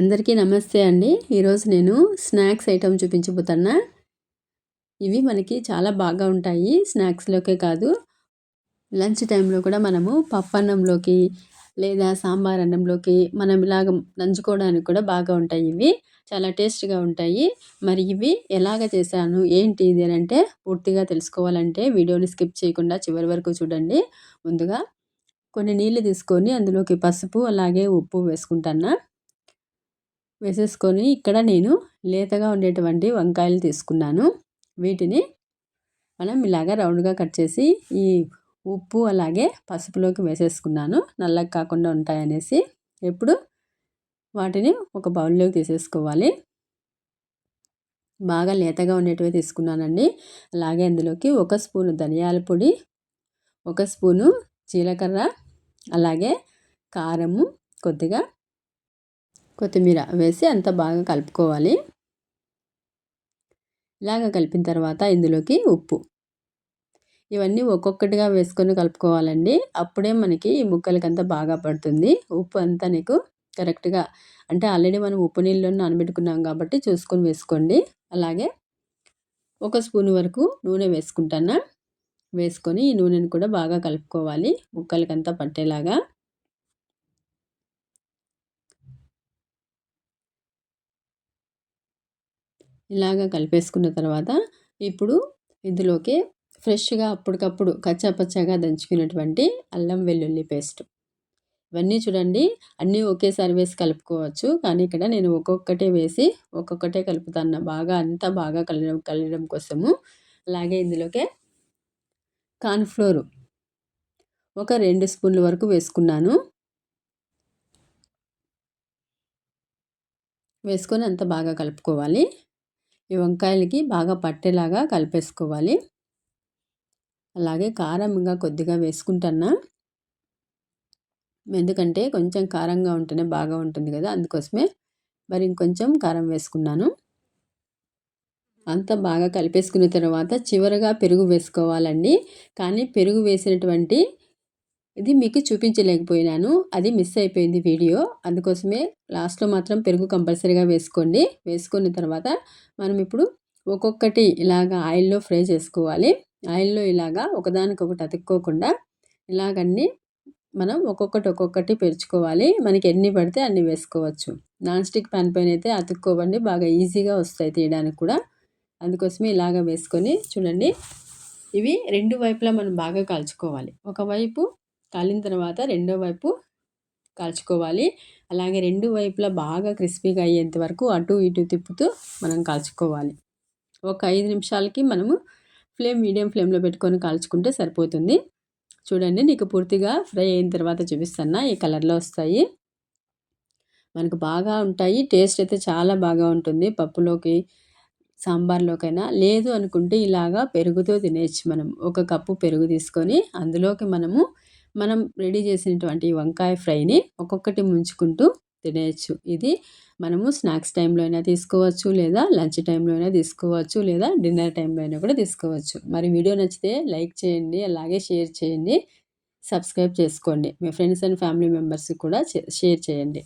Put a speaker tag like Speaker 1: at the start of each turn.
Speaker 1: అందరికీ నమస్తే అండి. ఈరోజు నేను స్నాక్స్ ఐటమ్ చూపించబోతున్నా. ఇవి మనకి చాలా బాగా ఉంటాయి. స్నాక్స్లోకే కాదు. లంచ్ టైంలో కూడా మనము పప్పు అన్నంలోకి లేదా సాంబార్ అన్నంలోకి మనం ఇలాగ నంచుకోవడానికి కూడా బాగా ఉంటాయి ఇవి. చాలా టేస్ట్గా ఉంటాయి. మరి ఇవి ఎలాగ చేశాను? ఏంటి ఇది అని అంటే పూర్తిగా తెలుసుకోవాలంటే వీడియోని స్కిప్ చేయకుండా చివరి వరకు చూడండి. ముందుగా కొన్ని నీళ్ళు తీసుకొని అందులోకి పసుపు అలాగే ఉప్పు వేసుకుంటాను వేసేసుకొని ఇక్కడ నేను లేతగా ఉండేటువంటి వంకాయలు తీసుకున్నాను. వీటిని మనం ఇలాగ రౌండ్గా కట్ చేసి ఈ ఉప్పు అలాగే పసుపులోకి వేసేసుకున్నాను. నల్లగా కాకుండా ఉంటాయనేసి ఇప్పుడు వాటిని ఒక బౌల్లోకి తీసేసుకోవాలి. బాగా లేతగా ఉండేటివి తీసుకున్నానండి. అలాగే అందులోకి ఒక స్పూను ధనియాల పొడి ఒక స్పూను జీలకర్ర అలాగే కారము కొద్దిగా కొత్తిమీర వేసి అంత బాగా కలుపుకోవాలి. ఇలాగ కలిపిన తర్వాత ఇందులోకి ఉప్పు. ఇవన్నీ ఒక్కొక్కటిగా వేసుకొని కలుపుకోవాలండి. అప్పుడే మనకి ఈ ముక్కలకంతా బాగా పడుతుంది. ఉప్పు అంతా నీకు కరెక్ట్గా అంటే ఆల్రెడీ మనం ఉప్పు నీళ్ళలో నానబెట్టుకున్నాం కాబట్టి చూసుకొని వేసుకోండి. అలాగే ఒక స్పూన్ వరకు నూనె వేసుకుంటాను? వేసుకొని ఈ నూనెను కూడా బాగా కలుపుకోవాలి. ముక్కలకంతా పట్టేలాగా. ఇలాగ కలిపేసుకున్న తర్వాత ఇప్పుడు ఇందులోకి ఫ్రెష్గా అప్పటికప్పుడు కచ్చాపచ్చాగా దంచుకున్నటువంటి అల్లం వెల్లుల్లి పేస్ట్. ఇవన్నీ చూడండి అన్నీ ఒకేసారి వేసి కలుపుకోవచ్చు. కానీ ఇక్కడ నేను ఒక్కొక్కటే వేసి ఒక్కొక్కటే కలుపుతాను బాగా అంతా బాగా కలడం కలగడం కోసము అలాగే ఇందులోకే కార్న్ఫ్లోరు ఒక రెండు స్పూన్ల వరకు వేసుకున్నాను. వేసుకొని అంత బాగా కలుపుకోవాలి. ఈ వంకాయలకి బాగా పట్టేలాగా కలిపేసుకోవాలి. అలాగే కారం ఇంకా కొద్దిగా వేసుకుంటున్నా. ఎందుకంటే కొంచెం కారంగా ఉంటేనే బాగా ఉంటుంది కదా అందుకోసమే మరి ఇంకొంచెం కారం వేసుకున్నాను. అంతా బాగా కలిపేసుకున్న తర్వాత చివరగా పెరుగు వేసుకోవాలండి. కానీ పెరుగు వేసినటువంటి ఇది మీకు చూపించలేకపోయినాను. అది మిస్ అయిపోయింది వీడియో. అందుకోసమే లాస్ట్లో మాత్రం పెరుగు కంపల్సరీగా వేసుకోండి. వేసుకున్న తర్వాత మనం ఇప్పుడు ఒక్కొక్కటి ఇలాగ ఆయిల్లో ఫ్రై చేసుకోవాలి. ఆయిల్లో ఇలాగా ఒకదానికొకటి అతుక్కోకుండా ఇలాగన్నీ మనం ఒక్కొక్కటి ఒక్కొక్కటి పెరుచుకోవాలి. మనకి ఎన్ని పడితే అన్ని వేసుకోవచ్చు. నాన్ స్టిక్ ప్యాన్ పైన అయితే అతుక్కోవండి. బాగా ఈజీగా వస్తాయి తీయడానికి కూడా. అందుకోసమే ఇలాగ వేసుకొని చూడండి. ఇవి రెండు వైపులా మనం బాగా కాల్చుకోవాలి. ఒకవైపు కాలిన తర్వాత రెండో వైపు కాల్చుకోవాలి. అలాగే రెండు వైపులా బాగా క్రిస్పీగా అయ్యేంత వరకు అటు ఇటు తిప్పుతూ మనం కాల్చుకోవాలి. ఒక ఐదు నిమిషాలకి మనము ఫ్లేమ్ మీడియం ఫ్లేమ్లో పెట్టుకొని కాల్చుకుంటే సరిపోతుంది. చూడండి నీకు పూర్తిగా ఫ్రై అయిన తర్వాత చూపిస్తున్నా ఈ కలర్లో వస్తాయి. మనకు బాగా ఉంటాయి. టేస్ట్ అయితే చాలా బాగా ఉంటుంది. పప్పులోకి సాంబార్లోకైనా. లేదు అనుకుంటే ఇలాగా పెరుగుతో తినేయచ్చు మనం. ఒక కప్పు పెరుగు తీసుకొని అందులోకి మనము మనం రెడీ చేసినటువంటి వంకాయ ఫ్రైని ఒక్కొక్కటి ముంచుకుంటూ తినేయచ్చు. ఇది మనము స్నాక్స్ టైంలో అయినా తీసుకోవచ్చు లేదా లంచ్ టైంలో అయినా తీసుకోవచ్చు లేదా డిన్నర్ టైంలో అయినా కూడా తీసుకోవచ్చు. మరి వీడియో నచ్చితే లైక్ చేయండి అలాగే షేర్ చేయండి సబ్స్క్రైబ్ చేసుకోండి. మీ ఫ్రెండ్స్ అండ్ ఫ్యామిలీ మెంబర్స్కి కూడా షేర్ చేయండి.